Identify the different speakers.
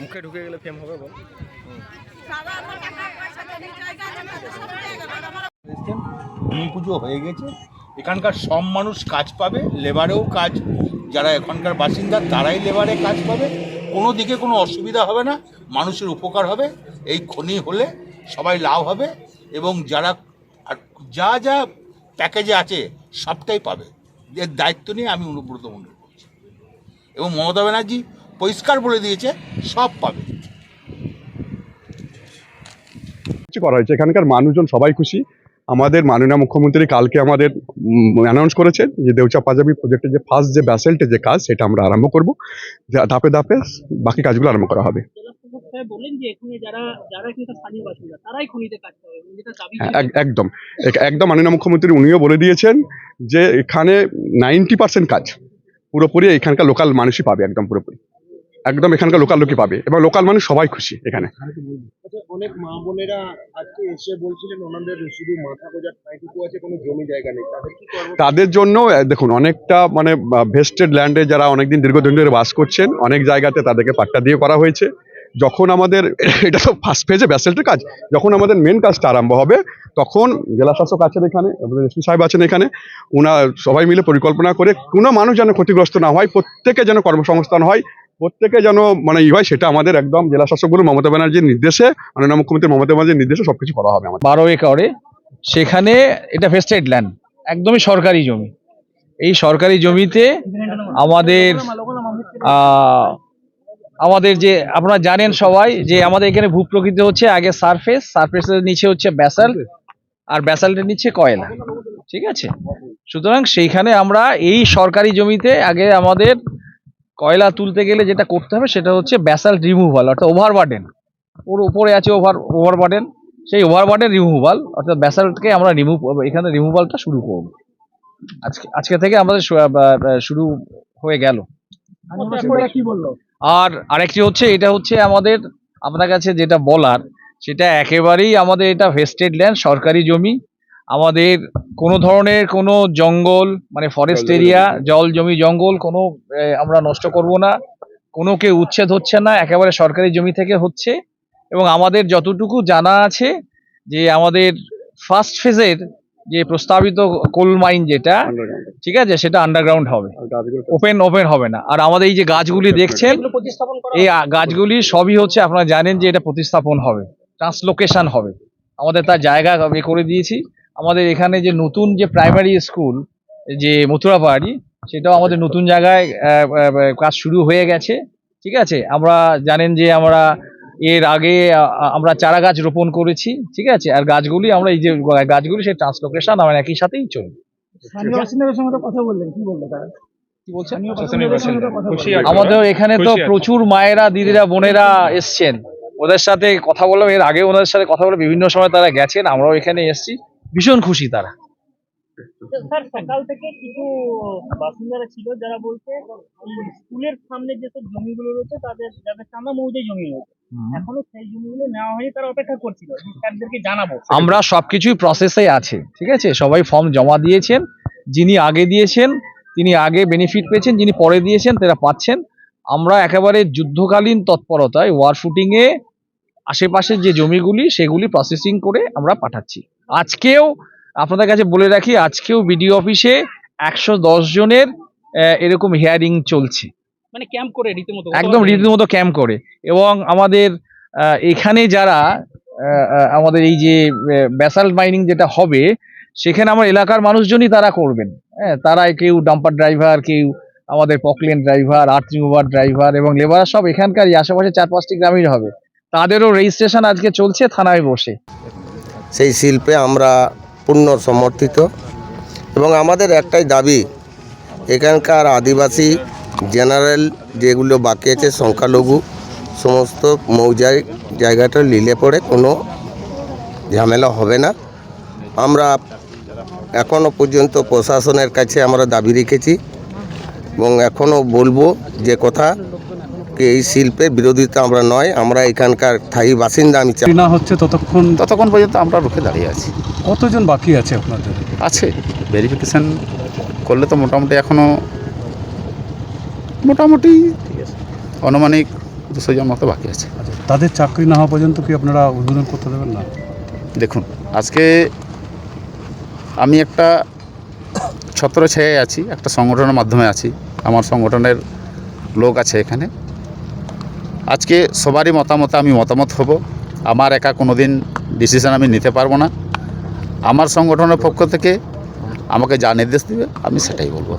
Speaker 1: মুখে ঢুকে গেলে ফেম হবে বল।
Speaker 2: পুজো হয়ে গেছে। এখানকার সব মানুষ কাজ পাবে, লেবারেও কাজ। যারা এখানকার বাসিন্দা, তারাই লেবারে কাজ পাবে। কোনো দিকে কোনো অসুবিধা হবে না, মানুষের উপকার হবে। এই খনি হলে সবাই লাভ হবে এবং যারা যা যা প্যাকেজে আছে, সবটাই পাবে। এর দায়িত্ব নিয়ে আমি অনুব্রত মণ্ডল করছি। এবং মমতা ব্যানার্জি পরিষ্কার বলে দিয়েছে, সব পাবে।
Speaker 3: কিছু করা হয়েছে। এখানকার মানুষজন সবাই খুশি। আমাদের মাননীয় মুখ্যমন্ত্রী কালকে আমাদের অ্যানাউন্স করেছেন যে দেউচা পাঞ্জাবি প্রজেক্টের যে ফার্স্ট যে ব্যাসেলটে যে কাজ সেটা আমরা আরম্ভ করব। ধাপে ধাপে বাকি কাজগুলো আরম্ভ করা হবে।
Speaker 4: জেলা প্রশাসক সাহেব বললেন যে এখানে যারা যারা কিন্তু স্থানীয় বাসিন্দা তারাই খনিতে কাজ করে এবং যেটা দাবি ছিল
Speaker 3: এক- একদম। একদম মাননীয় মুখ্যমন্ত্রী উনিও বলে দিয়েছেন যে এখানে নাইনটি পার্সেন্ট কাজ। পুরোপুরি এখানকার লোকাল মানুষই পাবে একদম পুরোপুরি। একদম এখানকার লোকাল লোকই পাবে এবং লোকাল মানুষ সবাই খুশি এখানে।
Speaker 1: আচ্ছা অনেক মা বোনেরা আজকে এসে বলছিলেন ওনাদের শুধু মাথা গোজার ঠাঁইটুকু আছে কোনো জমি জায়গা নেই। তাদের
Speaker 3: জন্য দেখুন অনেকটা মানে ভেস্টেড ল্যান্ডে যারা অনেকদিন দীর্ঘদিন ধরে বাস করছেন অনেক জায়গাতে তাদেরকে পাট্টা দিয়ে করা হয়েছে। যখন আমাদের এটা তো ফার্স্ট ফেজে ব্যাসেলটের কাজ যখন আমাদের মেন কাজটা আরম্ভ হবে তখন জেলা শাসক আছেন এখানে আমাদের এসপি সাহেব আছেন এখানে ওনার সবাই মিলে পরিকল্পনা করে কোনো মানুষ যেন ক্ষতিগ্রস্ত না হয় প্রত্যেকে যেন কর্মসংস্থান হয় প্রত্যেকে যেন মানে ই হয়, সেটা আমাদের একদম জেলা শাসকগুলো মমতা ব্যানার্জির নির্দেশে, মাননীয় মুখ্যমন্ত্রী মমতা ব্যানার্জির নির্দেশে সবকিছু করা হবে আমাদের।
Speaker 5: বারো একরে, সেখানে এটা ভেস্টেড ল্যান্ড একদমই সরকারি জমি। এই সরকারি জমিতে আমাদের আমাদের যে, আপনারা জানেন সবাই যে আমাদের এখানে ভূপ্রকৃতি হচ্ছে আগে সারফেস সারফেসের নিচে হচ্ছে ব্যাসাল্ট আর ব্যাসাল্টের নিচে কয়লা। ঠিক আছে? সুতরাং সেইখানে আমরা এই সরকারি জমিতে আগে আমাদের কয়লা তুলতে গেলে যেটা করতে হবে সেটা হচ্ছে ব্যাসাল্ট রিমুভাল অর্থাৎ ওভার বার্ডেন ওর উপরে আছে ওভার ওভার বার্ডেন সেই ওভার বার্ডেন রিমুভাল অর্থাৎ ব্যাসাল্টকে আমরা রিমুভ এখানে রিমুভালটা শুরু করব। আজকে আজকে থেকে আমাদের শুরু হয়ে গেল। আর আরেকটি হচ্ছে, এটা হচ্ছে আমাদের আপনার কাছে যেটা বলার, সেটা একেবারেই আমাদের এটা ভেস্টেড ল্যান্ড সরকারি জমি। আমাদের কোনো ধরনের কোনো জঙ্গল মানে ফরেস্ট এরিয়া জল জমি জঙ্গল কোনো আমরা নষ্ট করব না। কোনো কেউ উচ্ছেদ হচ্ছে না একেবারে সরকারি জমি থেকে হচ্ছে। এবং আমাদের যতটুকু জানা আছে যে আমাদের ফার্স্ট ফেজের যে প্রস্তাবিত কোল মাইন যেটা ঠিক আছে সেটা আন্ডারগ্রাউন্ড হবে। ওপেন ওপেন হবে না। আর আমাদের এই যে গাছগুলি দেখছেন এই গাছগুলি সবই হচ্ছে আপনারা জানেন যে এটা প্রতিস্থাপন হবে। ট্রান্সলোকেশন হবে। আমাদের তার জায়গা আমি করে দিয়েছি। আমাদের এখানে যে নতুন যে প্রাইমারি স্কুল যে মথুরাপাড়ি সেটাও আমাদের নতুন জায়গায় কাজ শুরু হয়ে গেছে। ঠিক আছে? আমরা জানেন যে আমরা এর আগে আমরা চারা গাছ রোপণ করেছি। ঠিক আছে? আর গাছগুলি আমরা এই যে গাছগুলি সেই ট্রান্সলোকেশন আমরা একই সাথেই চলবে। আমাদের এখানে তো প্রচুর মায়েরা দিদিরা বোনেরা এসছেন। ওদের সাথে কথা বললাম এর আগে ওনাদের সাথে কথা বলে বিভিন্ন সময় তারা গেছেন আমরাও এখানে এসেছি। ভীষণ খুশি তারা।
Speaker 4: স্যার সকাল থেকে কিছু বাসিন্দারা ছিল যারা বলছে স্কুলের সামনে যেসব জমিগুলো রয়েছে তাদের যাদের চাঁদা মৌজাই জমি রয়েছে। এখনও সেই জমিগুলো নেওয়া হয়নি তারা অপেক্ষা করছিল। স্যারদেরকে জানাব।
Speaker 5: আমরা সবকিছুই প্রসেসে আছে ঠিক আছে? সবাই ফর্ম জমা দিয়েছেন যিনি আগে দিয়েছেন তিনি আগে বেনিফিট পেয়েছেন যিনি পরে দিয়েছেন তারা পাচ্ছেন। আমরা একেবারে যুদ্ধকালীন তৎপরতায় ওয়ার শুটিংয়ে আশেপাশের যে জমিগুলি সেগুলি প্রসেসিং করে আমরা পাঠাচ্ছি। আজকেও আপনাদের কাছে বলে রাখি আজকেও বিডিও অফিসে একশো দশ জনের এরকম হিয়ারিং চলছে।
Speaker 4: মানে ক্যাম্প করে রীতিমতো
Speaker 5: একদম রীতিমতো ক্যাম্প করে। এবং আমাদের এখানে যারা আমাদের এই যে ব্যাসাল্ট মাইনিং যেটা হবে সেখানে আমার এলাকার মানুষজনই তারা করবেন। হ্যাঁ তারা কেউ ডাম্পার ড্রাইভার কেউ আমাদের Poclain driver earth remover driver এবং লেবার সব এখানকারই আশেপাশে চার পাঁচটি গ্রামের হবে। তাদেরও রেজিস্ট্রেশন আজকে চলছে থানায় বসে।
Speaker 6: সেই শিল্পে আমরা পূর্ণ সমর্থিত। এবং আমাদের একটাই দাবি, এখানকার আদিবাসী জেনারেল যেগুলো বাকি আছে, সংখ্যালঘু, সমস্ত মৌজায় জায়গাটা লিলে পড়ে, কোনো ঝামেলা হবে না। আমরা এখনও পর্যন্ত প্রশাসনের কাছে আমরা দাবি রেখেছি এবং এখনও বলব যে কথা এই শিল্পের বিরোধিতা আমরা নয় আমরা এখানকার স্থায়ী বাসিন্দা আমি চাই।
Speaker 7: না হচ্ছে ততক্ষণ?
Speaker 8: ততক্ষণ পর্যন্ত আমরা রুখে দাঁড়িয়ে আছি।
Speaker 7: কতজন বাকি আছে আপনাদের?
Speaker 8: আছে। ভেরিফিকেশান করলে তো মোটামুটি এখনও মোটামুটি অনুমানিক দুশো জন মতো বাকি আছে।
Speaker 7: আচ্ছা, তাদের চাকরি না হওয়া পর্যন্ত কি আপনারা উদ্বোধন করতে দেবেন না?
Speaker 8: দেখুন আজকে আমি একটা ছত্র ছেয়ে আছি একটা সংগঠনের মাধ্যমে আছি। আমার সংগঠনের লোক আছে এখানে। আজকে সবারই মতামত আমি মতামত হব। আমার একা কোনো দিন ডিসিশন আমি নিতে পারব না। আমার সংগঠনের পক্ষ থেকে আমাকে যা নির্দেশ দেবে, আমি সেটাই বলব।